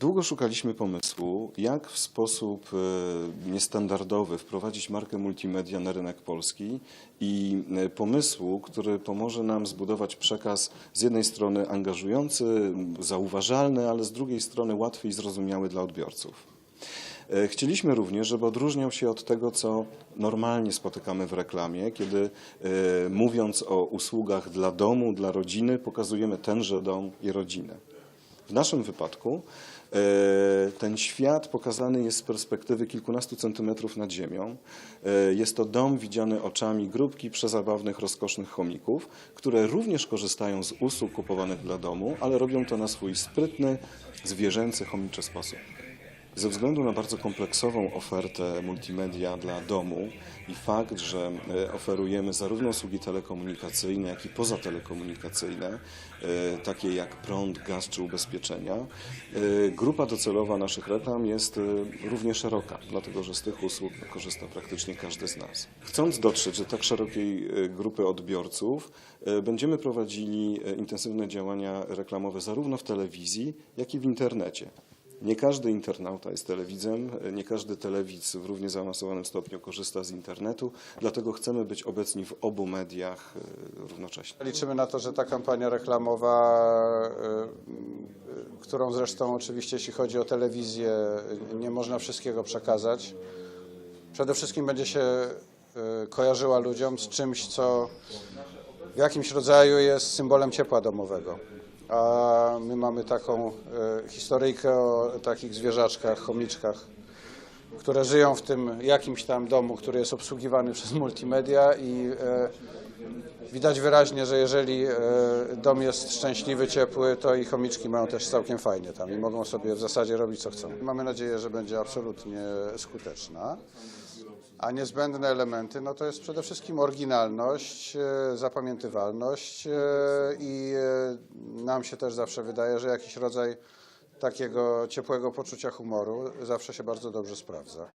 Długo szukaliśmy pomysłu, jak w sposób e, niestandardowy wprowadzić markę multimedia na rynek polski i e, pomysłu, który pomoże nam zbudować przekaz z jednej strony angażujący, zauważalny, ale z drugiej strony łatwy i zrozumiały dla odbiorców. E, Chcieliśmy również, żeby odróżniał się od tego, co normalnie spotykamy w reklamie, kiedy mówiąc o usługach dla domu, dla rodziny, pokazujemy tenże dom i rodzinę. W naszym wypadku e, ten świat pokazany jest z perspektywy kilkunastu centymetrów nad ziemią. E, Jest to dom widziany oczami grupki przezabawnych, rozkosznych chomików, które również korzystają z usług kupowanych dla domu, ale robią to na swój sprytny, zwierzęcy, chomiczy sposób. Ze względu na bardzo kompleksową ofertę multimedia dla domu i fakt, że e, oferujemy zarówno usługi telekomunikacyjne, jak i pozatelekomunikacyjne, e, takie jak prąd, gaz czy ubezpieczenia, e, grupa docelowa naszych reklam jest równie szeroka, dlatego że z tych usług korzysta praktycznie każdy z nas. Chcąc dotrzeć do tak szerokiej grupy odbiorców, będziemy prowadzili intensywne działania reklamowe zarówno w telewizji, jak i w internecie. Nie każdy internauta jest telewidzem, nie każdy telewidz w równie zaawansowanym stopniu korzysta z internetu, dlatego chcemy być obecni w obu mediach e, równocześnie. Liczymy na to, że ta kampania reklamowa, y, którą zresztą oczywiście jeśli chodzi o telewizję, nie można wszystkiego przekazać, przede wszystkim będzie się y, kojarzyła ludziom z czymś, co w jakimś rodzaju jest symbolem ciepła domowego. A my mamy taką y, historyjkę o takich zwierzaczkach, chomiczkach, które żyją w tym jakimś tam domu, który jest obsługiwany przez multimedia i e, widać wyraźnie, że jeżeli e, dom jest szczęśliwy, ciepły, to i chomiczki mają też całkiem fajnie tam i mogą sobie w zasadzie robić co chcą. Mamy nadzieję, że będzie absolutnie skuteczna. A niezbędne elementy, no to jest przede wszystkim oryginalność, e, zapamiętywalność e, i e, nam się też zawsze wydaje, że jakiś rodzaj takiego ciepłego poczucia humoru zawsze się bardzo dobrze sprawdza.